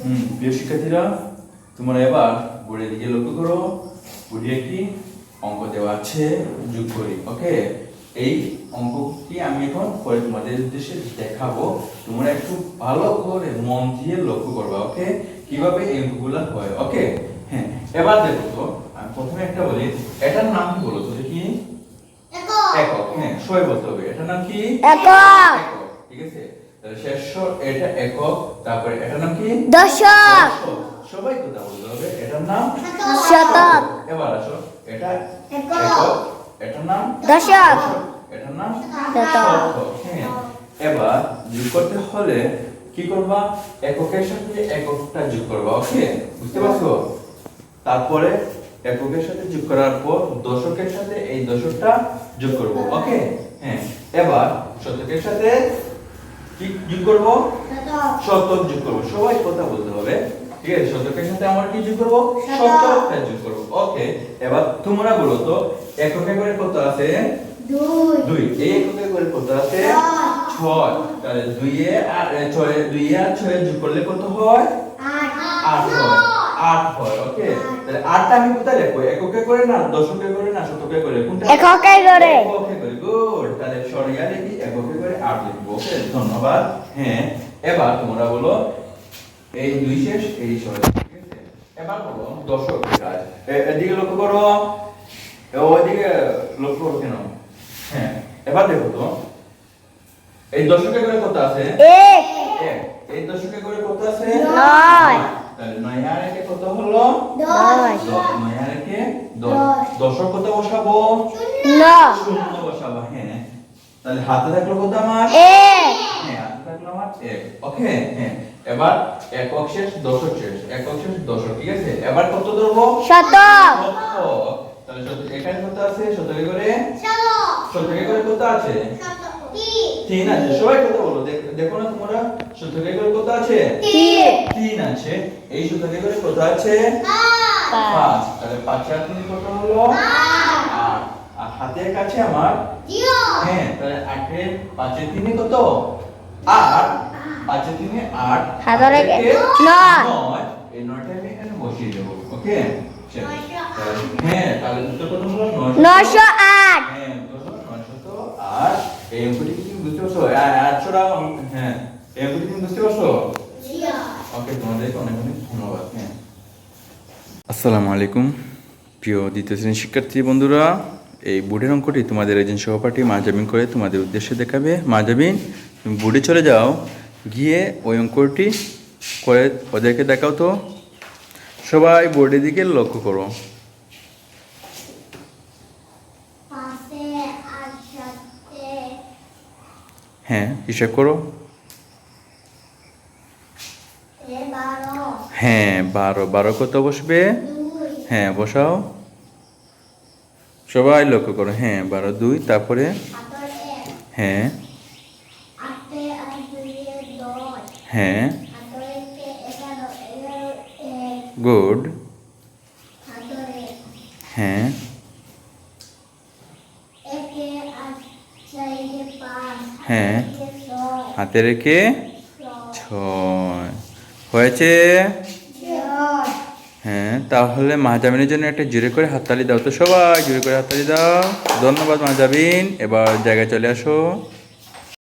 হুম প্রিয় শিক্ষার্থীরা তোমরা এবার বোর্ডের দিকে লক্ষ্য করো। বোর্ডে একটি অঙ্ক দেওয়া আছে যোগ করি ওকে এই অঙ্কটি আমি এখন পরে তোমাদের উদ্দেশ্যে দেখাবো। তোমরা একটু ভালো করে মন দিয়ে লক্ষ্য করবে ওকে কীভাবে এই অঙ্কগুলো হয় ওকে হ্যাঁ এবার দেখো তো আমি প্রথমে একটা বলি এটার নাম কি বলো তো দেখি? একক। হ্যাঁ সবাই বলতে হবে এটার নাম কি? একক। এটা একক তারপরে এটার নাম কি? দশক। সবাই কথা বলতে হবে। এটার নাম? শতক। এবার আসো। এটা একক। এটার নাম? দশক। এটার নাম? শতক। শতক। হ্যাঁ। এবার যোগ করতে হলে কি করবা? এককের সাথে এককটা যোগ করবা ওকে? বুঝতে পারছ? তারপরে এককের সাথে যোগ করার পর দশকের সাথে এই দশকটা যোগ করব ওকে? হ্যাঁ। এবার শতকের সাথে কি যোগ করব? শতক যোগ করব। সবাই কথা বলতে হবে। ঠিক আছে শতকের সাথে আমার কি যোগ করব? শতক। শতকটা যোগ করব। ওকে এবার তোমরা বলো তো এককে করে কত আছে? দুই। এই এককে করে কত আছে? ছয়। তাহলে দুইয়ে আর ছয় দুইয়ে আর ছয় যোগ করলে কত হয়? আট। হয়। আট হয় ওকে? তাহলে আটটা আমি কোথায় লিখব? এককে করে না? দশকে করে না? শতকে করে? কোনটা? এককে করে। গুড তাহলে সরিয়া লিখি এককে করে আট লিখব ওকে? ধন্যবাদ। হ্যাঁ এবার তোমরা বলো এই দুই শেষ এই ছয় ঠিক আছে? এবার বলো দশকের কাজ এদিকে লক্ষ্য করো। ওইদিকে লক্ষ্য করো কেন? হ্যাঁ এবার দেখো তো এই দশকে করে কত আছে? এক। এই দশকে করে কত আছে? নয়। তাহলে নয় আর একে কত হলো? দশ। নয় আর একে দশ। দশক কত বসাবো? ন। শূন্য বসাবো হ্যাঁ। তাহলে হাতে থাকল কত আমার? এক হ্যাঁ হাতে থাকল আমার এক। ওকে হ্যাঁ। এবার একক শেষ দশক শেষ। একক শেষ দশক ঠিক আছে? এবার কত ধরবো? শতক। শতক। তাহলে শতক এখানে কত আছে? শতকে করে? শতকে। করে কত আছে? তিন আছে। সবাই কত বলো। দেখো না তোমরা। শতকে করে কত আছে? তিন। আছে। এই শতকে করে কত আছে? পাঁচ। তাহলে পাঁচ আর তিন কত হলো। আর হাতের কাছে আমার হ্যাঁ তাহলে আটের পাঁচের তিনে কত? আট। পাঁচের তিনে আট। হাতের নয়। এই নয়টা আমি এখানে বসিয়ে দেবো ওকে? হ্যাঁ তাহলে উত্তর কত হলো নয়শো। আট। হ্যাঁ উত্তর আট। এই অঙ্কটি কি তুমি বুঝতে পারছ? আ- আটশোটা হ্যাঁ এই অঙ্কটি তুমি বুঝতে পারছ? ওকে তোমাদেরকে অনেক অনেক ধন্যবাদ হ্যাঁ। আসসালামু আলাইকুম প্রিয় দ্বিতীয় শ্রেণির শিক্ষার্থী বন্ধুরা। এই বোর্ডের অঙ্কটি তোমাদের একজন সহপাঠী মাজাবিন করে তোমাদের উদ্দেশ্যে দেখাবে। মাজাবিন তুমি বোর্ডে চলে যাও গিয়ে ওই অঙ্কটি করে ওদেরকে দেখাও তো। সবাই বোর্ডের দিকে লক্ষ্য করো। হ্যাঁ হিসাব করো। হ্যাঁ বারো। বারো কত বসবে। হ্যাঁ বসাও। সবাই লক্ষ্য করো হ্যাঁ বারো, দুই, তারপরে? হ্যাঁ। হ্যাঁ। গুড। হ্যাঁ। হ্যাঁ। হাতে রেখে? ছয়। হয়েছে? হ্যাঁ তাহলে মাহজাবিনের জন্য একটা জোরে করে হাততালি দাও তো সবাই, জোরে করে হাততালি দাও। ধন্যবাদ মাহজাবিন। এবার জায়গায় চলে আসো।